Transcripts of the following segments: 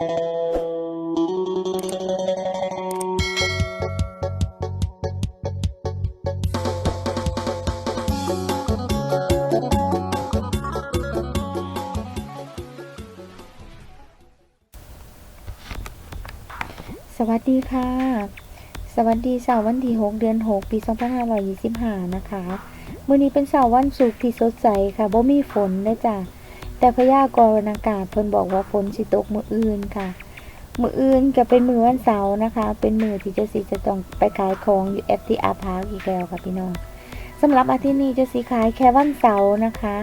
สวัสดีค่ะ สวัสดีสาววันที่ 6 เดือน 6 ปี 2525 นะคะ มื่อนี้เป็นสาววันศุกร์ที่สดใสค่ะบ่มีฝนนะจ๊ะ แต่พยากรณ์อากาศเพิ่นบอกว่าฝนสิตกมื้ออื่นค่ะ มื้ออื่นก็เป็นมื้อวันเสาร์นะคะ เป็นมื้อที่เจะสิจะต้องไปขายของอยู่ FTR Park อีกแล้วค่ะพี่น้องสำหรับอาทิตย์นี้เจะสิขายแค่วันเสาร์นะคะ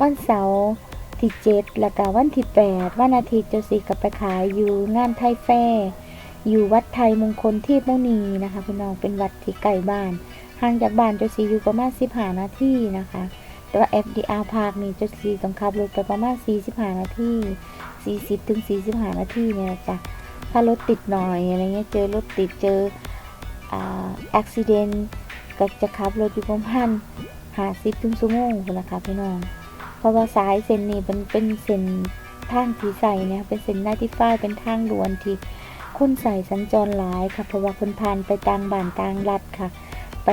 วันเสาร์ที่7แล้วก็วันที่8วันอาทิตย์เจะสิก็ไปขายอยู่งานไทยแฟร์อยู่วัดไทยมงคลที่มุนีนะคะพี่น้องเป็นวัดที่ใกล้บ้านห่างจากบ้านเจสีอยู่ประมาณ15นาทีนะคะ แต่ว่า FDR Park นี่จ้าสีต้องขับรถไปประมาณ 45 นาที40ถึง45 นาทีเนี่ยจ้ะถ้ารถติดหน่อยอะไรเงี้ยเจอรถติดเจออ่าอุบิเหตุก็จะขับรถอยู่ประมาณ50ถึงชั่วโมงพุ่นนะคะพี่น้อง เพราะว่าสายเส้นนี้มันเป็นเส้นทางที่ใส่เนี่ยเป็นเส้นหน้าที่ฝ้ายเป็นทางด่วนที่คนใส่สัญจรหลายค่ะเพราะว่าคนผ่านไปต่างบ้านต่างรัฐค่ะ ไป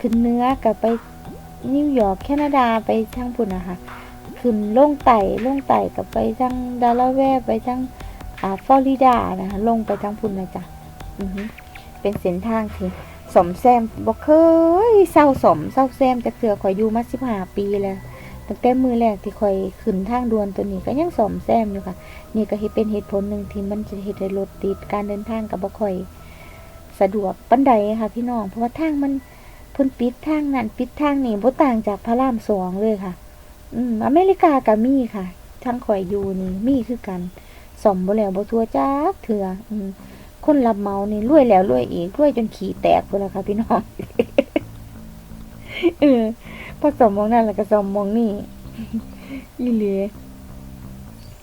ขึ้นเนื้อกับไป นิวยอร์กแคนาดาไปทั้งพุ่นนะคะขึ้นลงไต่ลงไต่กับไปทั้งดาลาแวร์ไปทั้งอ่าฟลอริดานะคะลงไปทั้งพุ่นนะจ๊ะอือเป็นเส้นทางที่สมแซมบ่เคยเศร้าสมเศร้าแซมจะเกือข่อยอยู่มา15ปีแล้วตั้งแต่มือแรกที่ข่อยขึ้นทางด่วนตัวนี้ก็ยังสมแซมอยู่ค่ะ นี่ก็เฮ็ดเป็นเหตุผลหนึ่งที่มันจะเฮ็ดให้รถติดการเดินทางกับบ่คอย สะดวกปานใดค่ะพี่น้องเพราะว่าทางมัน พิ่นปิดทางนั้นปิดทางนี้บ่ต่างจากพระรามสองเลยค่ะ อืม อเมริกาก็มีค่ะทางข่อยอยู่นี่มีคือกันสมบ่แล้วบ่ทั่วจักเถื่ออืมคนรับเมานี่รวยแล้วรวยอีกรวยจนขี้แตกพุ่นล่ะค่ะพี่น้องเออพอสมมองนั่นแล้วก็สมมองนี่อีหลี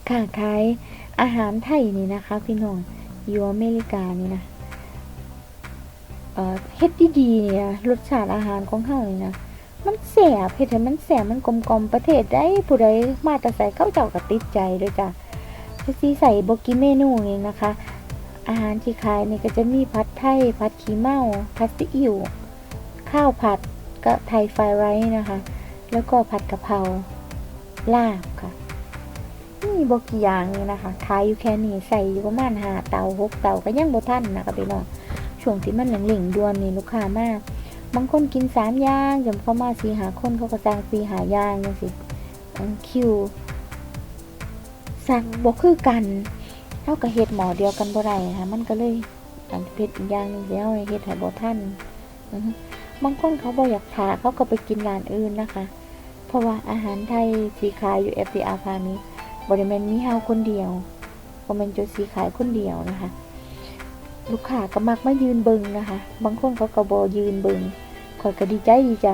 ค่ะขายอาหารไทยนี่นะคะ พี่น้องอยู่อเมริกานี่นะ เฮ็ดดีๆเนี่ยรสชาติอาหารของเขานี่นะมันแสบเฮ็ดให้มันแสบมันกลมๆประเทศใดผู้ใดมาแต่ใส่เข้าเจ้าก็ติดใจเลยจ้ะที่ใส่บกิเมนูนี่นะคะ อาหารที่ขายนี่ก็จะมีผัดไทยผัดขี้เมาผัดซีอิ๊วข้าวผัดก็ไทยไฟไรนะคะ แล้วก็ผัดกะเพราลาบค่ะนี่บกี่อย่างนี่นะคะขายอยู่แค่นี้ใส่อยู่ประมาณหาเตาหกเตาก็ยังบ่ทันนะคะพี่น้อง ช่วงที่มันเหล่งๆดวนนี่ลูกค้ามากบางคนกินสามอย่างจำเข้ามาสีหาคนเขาก็สั่งสีหาอย่างจังสิคิวสั่งบ่คือกันเท่ากับเฮ็ดหมอเดียวกันบ่ได้ค่ะมันก็เลยอันเฮ็ดอย่างนึงแล้วเฮ็ดให้บ่ทันบางคนเขาบ่อยากทาเขาก็ไปกินร้านอื่นนะคะ เพราะว่าอาหารไทยที่ขายอยู่ FDR พานี้บริเวณมีเฮาคนเดียวบ่แม่นจุดสีขายคนเดียวนะคะ ลูกค้าก็มักมายืนเบิงนะคะ บางคนเขาก็บ่ยืนเบิงข่อยก็ดีใจดีใจ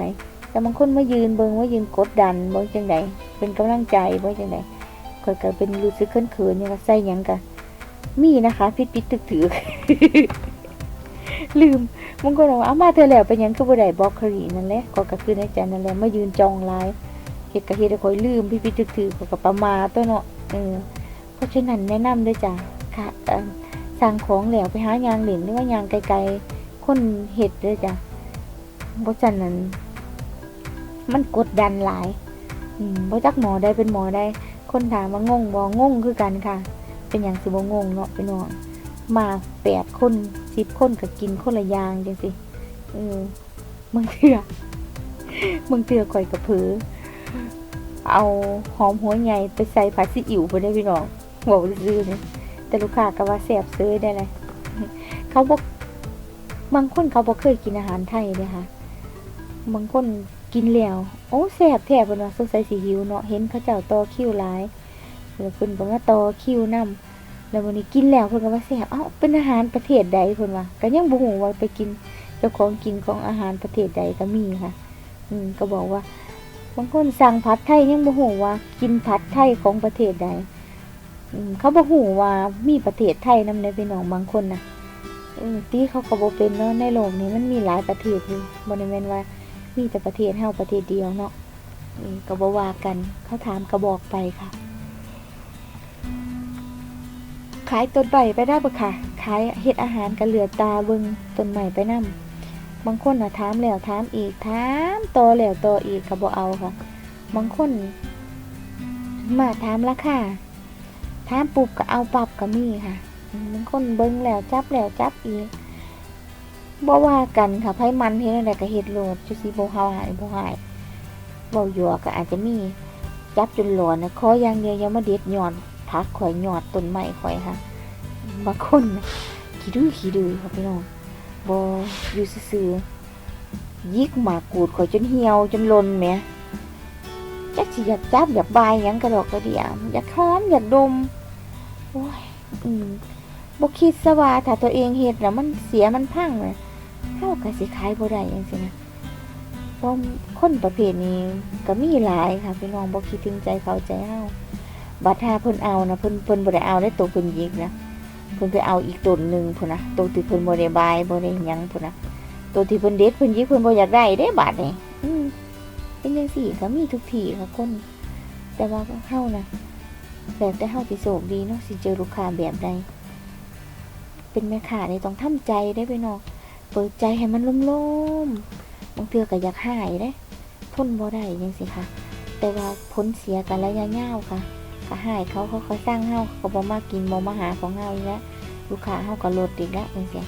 แต่บางคนมายืนเบิงมายืนกดดันบ่จังไดเป็นกำลังใจบ่จังไดข่อยก็เป็นรู้สึกเขินๆนี่ว่าใส่หยังกะมีนะคะผิดๆถึกๆลืมบางคนบอกว่าเอามาเธอแล้วเป็นหยังคือบ่ได้บอกครีนั่นแหละก็ก็คือในใจนั่นแหละมายืนจองไลฟ์เฮ็ดก็เฮ็ดให้ข่อยลืมพี่พี่ถึกถือๆก็ประมาตัวเนาะเออเพราะฉะนั้นแนะนำด้วยจ้ะค่ะเออ สั่งของแล้วไปหายางเหล่นหรือว่ายางไกลๆคนเฮ็ดด้วยจ้ะเพราะฉะนั้น มันกดดันหลายอืมบ่จักหมอได้เป็นหมอได้ คนถามว่างงบ่งงคือกันค่ะ เป็นหยังสิบงงเนาะพี่น้องมาแปดคนสิบคนก็กินคนละยางจังซี่เออบางเทื่อบางเทื่อข่อยก็เผลอเอาหอมหัวใหญ่ไปใส่ผัดซีอิ๊วไปได้พี่น้องบอกซื้อๆนี่ แต่ลูกค้าก็ว่าแซ่บซื้อได้เลยเขาบอกบางคนเขาบอกเคยกินอาหารไทยเลยค่ะ บางคนกินแล้วโอ้แซ่บแท้เพิ่นว่าสงสัยสิหิวเนาะเห็นเขาเจ้าต่อคิวหลายแล้วเพิ่นก็มาต่อคิวนํแล้ววันนี้กินแล้วเพิ่นก็ว่าแซ่บเอ้าเป็นอาหารประเทศใดเพิ่นว่าก็ยังบ่ฮู้ว่าไปกินเจ้าของกินของอาหารประเทศใดก็มีค่ะ อืมก็บอกว่าบางคนสั่งผัดไทยยังบ่ฮู้ว่า กินผัดไทยของประเทศใด เขาบ่ฮู้ว่ามีประเทศไทยนำในพี่น้องบางคนนะเออตีเขาก็บ่เป็นเนาะในโลกนี้มันมีหลายประเทศอยู่บ่ได้แม่นว่า มีแต่ประเทศเฮาประเทศเดียวเนาะอืมก็บ่ว่ากัน เขาถามก็บอกไปค่ะ ขายต้นใบไปได้บ่ค่ะ ขายเฮ็ดอาหารก็เหลือตาเบิงต้นใหม่ไปนำบางคนน่ะถามแล้วถามอีกถามต่อแล้วต่ออีกก็บ่เอาค่ะ บางคน มาถามราคา ถามปุ๊บก็เอาปรับก็มีค่ะมบางคนเบิ่งแล้วจับแล้วจับอีกบ่ว่ากันค่ะไผมันเฮ็ดอะไรก็เฮ็ดโลดจุสิบ่หายบ่หายเว้าหยวก็อาจจะมีจับจนหลอนนะขออย่างเดียวย่ามาเด็ดยอดพักข่อยยอดต้นไม้ข่อยค่ะบางคนนขี้ดื้อขี้ดื้อค่ะพี่น้องบ่อยู่ซื่อยิกหมากกูดข่อยจนเหี่ยวจนลนแหมจักสิอยากจับอยากบายหยังกระดอกกระเดียมอยากหอมอยากดม โอ้ยอืมบ่คิดซะว่าถ้าตัวเองเฮ็ดแล้วมันเสียมันพังเลยเฮาก็สิขายบ่ได้จังซี่นะเพราะคนประเภทนี้ก็มีหลายค่ะพี่น้องบ่คิดถึงใจเขาใจเฮาบัดถ้าเพิ่นเอานะเพิ่นเพิ่นบ่ได้เอาได้ตัวเพิ่นยิกนะเพิ่นไปเอาอีกต้นหนึ่งพุ่นนะตัวที่เพิ่นบ่ได้บายบ่ได้หยังพุ่นนะตัวที่เพิ่นเด็ดเพิ่นยิกเพิ่นบ่อยากได้เด้บาดนี้อืมเป็นจังซี่ก็มีทุกที่ค่ะคน แต่ว่าเฮานะ แบบแต่เฮาสิโชคดีเนาะสิเจอลูกค้าแบบใดเป็นแม่ค้านี่ต้องทำใจได้พี่น้องเปิดใจให้มันล่มๆบางเทื่อก็อยากหายเด้ทนบ่ได้ยังสิค่ะ แต่ว่าผลเสียกันระยะยาวค่ะก็หายเขาเขาเขาสร้างเฮาเขาบ่มากินบ่มาหาของเฮาอีกแล้วลูกค้าเฮาก็ลดอีกแล้วจังซี่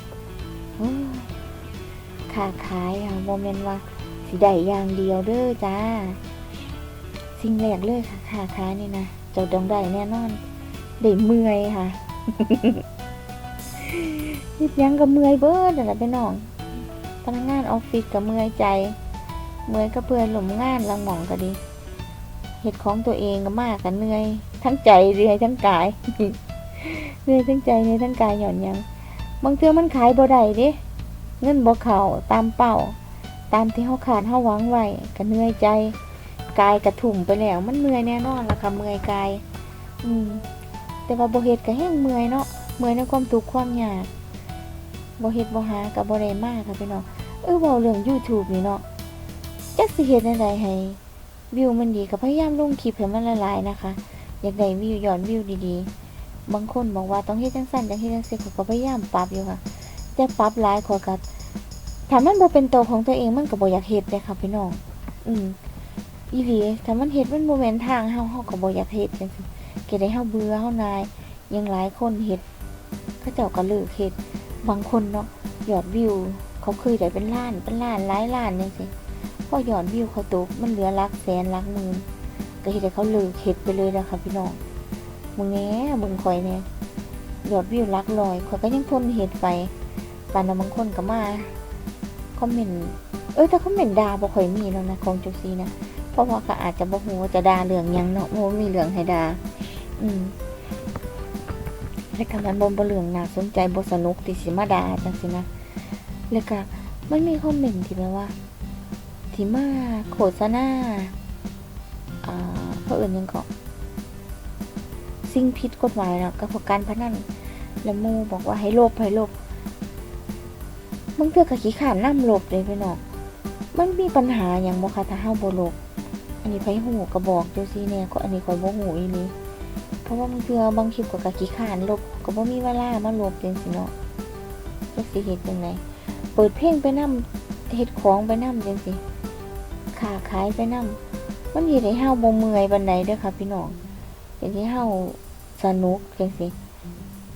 ค้าขายค่ะบ่แม่นว่าสิได้อย่างเดียวเด้อจ้า สิ่งแรกเลยค่ะค้าขายนี่นะ เจ้าต้องได้แน่นอนได้เมื่อยค่ะนิดยังก็เมื่อยเบิดนั่นแหละพี่น้องพนักงานออฟฟิศก็เมื่อยใจ เมื่อยก็เพื่อนหลุมงานลังหมองก็ดีเห็ดของตัวเองก็มากกันเหนื่อย ทั้งใจเหนื่อยทั้งกายเหนื่อยทั้งใจเหนื่อยทั้งกายหย่อนยังบางเทื่อมันขายบ่ได้ด้เงินบ่เข้าตามเป้า ตามที่เฮาขาดเฮาหวังไว้ก็เหนื่อยใจ กายกระถุ่มไปแล้ว มันเมื่อยแน่นอนละค่ะเมื่อยกาย อืม แต่ว่าบ่เฮ็ดก็แห้งเมื่อยเนาะเมื่อยในความทุกข์ความยากบ่เฮ็ดบ่หาก็บ่ได้มากค่ะพี่น้องเออเว้าเรื่อง YouTube นี่เนาะจักสิเฮ็ดจังไดให้วิวมันดีก็พยายามลงคลิปให้มันหลายๆนะคะ อยากได้วิวยอดวิวดีๆ บางคนบอกว่าต้องเฮ็ดจังซั่นจังเฮ็ดจังซี่เขาก็พยายามปรับอยู่ค่ะ แต่ปรับหลายขอยก็ถ้ามันบ่เป็นตัวของตัวเองมันก็บ่อยากเฮ็ดเด้ค่ะพี่น้อง อืม อีหลีถ้ามันเฮ็ดมันบ่แม่นทางเฮาเฮาก็บ่อยากเฮ็ดจังซี่ก็ได้เฮาเบื่อเฮานายยังหลายคนเฮ็ดเขาเจ้าก็เลิกเฮ็ดบางคนเนาะยอดวิว เขาเคยได้เป็นล้านเป็นล้านหลายล้านจังซี่พอยอดวิวเขาตกมันเหลือลักแสนลักหมื่นก็เฮ็ดให้เขาเลิกเฮ็ดไปเลยนะคะพี่น้องมึงแหน่มึงคอยเนี่ยยอดวิวลักร้อยข่อยก็ยังทนเฮ็ดไปปานนั้นบางคนก็มาคอมเมนต์เออแต่คอมเมนต์ด่าบ่ค่อยมีแล้วนะของจุซีนะ เพราะว่าเขาอาจจะบ่ฮู้ว่าจะด่าเรื่องยังเนาะบ่มีเรื่องให้ด่าอืมแล้วก็มันบ่บ่เรื่องน่าสนใจบ่สนุกที่สิมาด่าจังซี่นะแล้วก็มันมีคอมเมนต์ที่แบบว่าที่มาโฆษณาอ่าเพราะอื่นยังก็สิ่งผิดกฎหมายเนาะกับพวกการพนันแล้วหมูบอกว่าให้ลบให้ลบบางเทื่อก็ขี้ขานน้ำลบเลยพี่น้องมันมีปัญหาอย่างบ่คะถ้าเฮาบลบ อันนี้ไผหูก็บอกเจ้าซี่เนี่ยก็อันนี้ข่อยบ่หูอีหลีเพราะว่าบางเทื่อบางคลิปก็กะขี้ขานลบก็บ่มีเวลามาลบจังซี่เนาะจักสิเฮ็ดจังไดเปิดเพลงไปนํเฮ็ดของไปนํจังซี่ค้าขายไปนำมันเฮ็ดให้เฮาบ่เมื่อยปานใดเด้อค่ะพี่น้องเฮ็ดให้เฮาสนุกจังซี่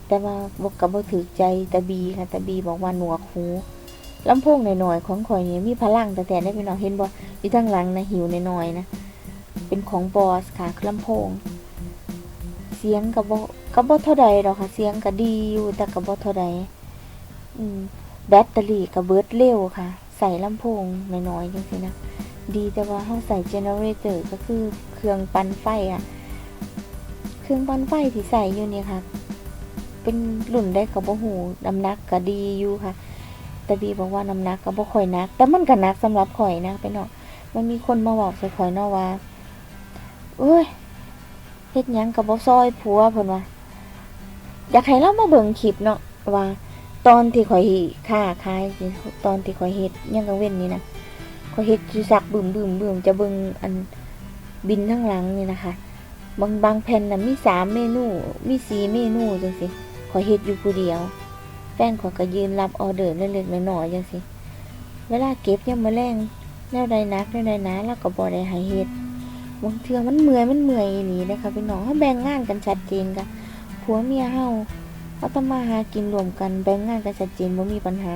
แต่ว่าบ่ก็บ่ถูกใจตาบีค่ะตาบีบอกว่าหนวกหู ลำโพงหน้อยๆของข่อยนี่มีพลังแต่แต่ได้พี่น้องเห็นบ่อยู่ทางหลังนะหิวหน้อยๆนะ เป็นของบอสค่ะลำโพง เสียงก็บ่ก็บ่เท่าใดดอกค่ะ เสียงก็ดีอยู่แต่ก็บ่เท่าใดอืมแบตเตอรี่ก็เบิดเร็วค่ะ ใส่ลำโพงน้อยๆจังซี่นะ ดีแต่ว่าเขาใส่เจเนเรเตอร์ก็คือเครื่องปั่นไฟอะเครื่องปั่นไฟที่ใส่อยู่เนี่ยค่ะ เป็นรุ่นได้กับบ่หูน้ำนักก็ดีอยู่ค่ะ แต่บีบอกว่าน้ำหนักก็บ่ค่อยนัก แต่มันก็นักสำหรับข่อยนะไปเนาะมันมีคนมาบอกใส่ข่อยเนาะว่าเอ้ยเฮ็ดหยังก็บ่ซอยผัวเพิ่นว่าอยากให้เรามาเบิ่งคลิปเนาะว่า ตอนที่ข่อยค้าขายตอนที่ข่อยเฮ็ดยังกังเว้นนี่นะเขาเฮ็ดอยู่สักบึมบึมบึมจะเบิ่งอันบินทั้งหลังนี่นะคะ บางบางแผ่นน่ะมีสามเมนู มีสี่เมนูจังซี่ขอยเฮ็ดอยู่ผู้เดียว แฟนขอยก็ยืนรับออเดอร์เล็กๆน้อยๆจังซี่เวลาเก็บยามมื้อแลงแนวใดนักแนวใดนาแล้วก็บ่ได้ให้เฮ็ดบางเทื่อมันเมื่อยมันเมื่อยอีหลีนะคะพี่น้องเฮาแบ่งงานกันชัดเจนค่ะผัวเมียเฮาเอาทำมาหากินรวมกันแบ่งงานกันชัดเจนบ่มีปัญหา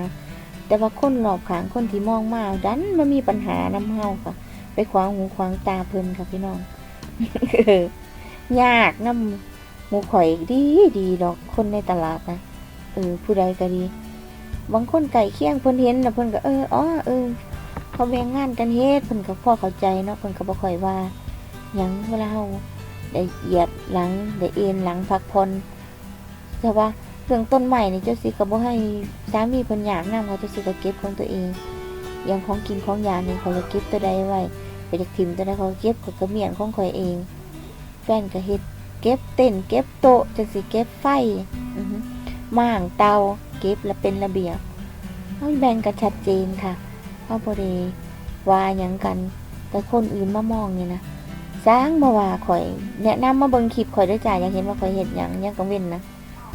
แต่ว่าคนรอบข้างคนที่มองมาดันมามีปัญหานำเฮาค่ะ ไปขวางหูขวางตาเพิ่นค่ะพี่น้องเออยากนำหมู่ข่อยดีดีดอกคนในตลาดนะ เออ ผู้ใดก็ดี บางคนไก่เคียงเพิ่นเห็นแล้วเพิ่นก็เอออ๋อเออเขาแบ่งงานกันเฮ็ดเพิ่นก็พอเข้าใจเนาะเพิ่นก็บ่ค่อยว่าหยังเวลาเฮาได้เหยียดหลังได้เอ็นหลังพักผ่อนแต่ว่าเรื่องต้นใหม่นี่เจ้าสิก็บ่ให้สามีเพิ่นอยากนำเขาเจ้าสิก็เก็บของตัวเองอย่างของกินของยานี่เขาเลยเก็บตัวใดไว้ไปจากถิมตัวใดเขาเก็บกับกระเมียนของข่อยเอง แฟนก็เฮ็ดเก็บเต้นเก็บโต๊ะจังสิเก็บไฟอือ ม่างเตาเก็บและเป็นระเบียบเฮาแบ่งกันชัดเจนค่ะเฮาบ่ได้ว่าหยังกัน แต่คนอื่นมามองนี่นะสร้างมาว่าข่อยแนะนำมาเบิ่งคลิปข่อยด้วยจ้าอยากเห็นว่าข่อยเฮ็ดหยังยังกังเว้นนะ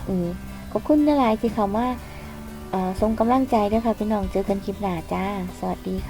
อือขอบคุณหลายที่เขามาส่งกำลังใจด้วยค่ะพี่น้องเจอกันคลิปหน้าจ้า สวัสดีค่ะ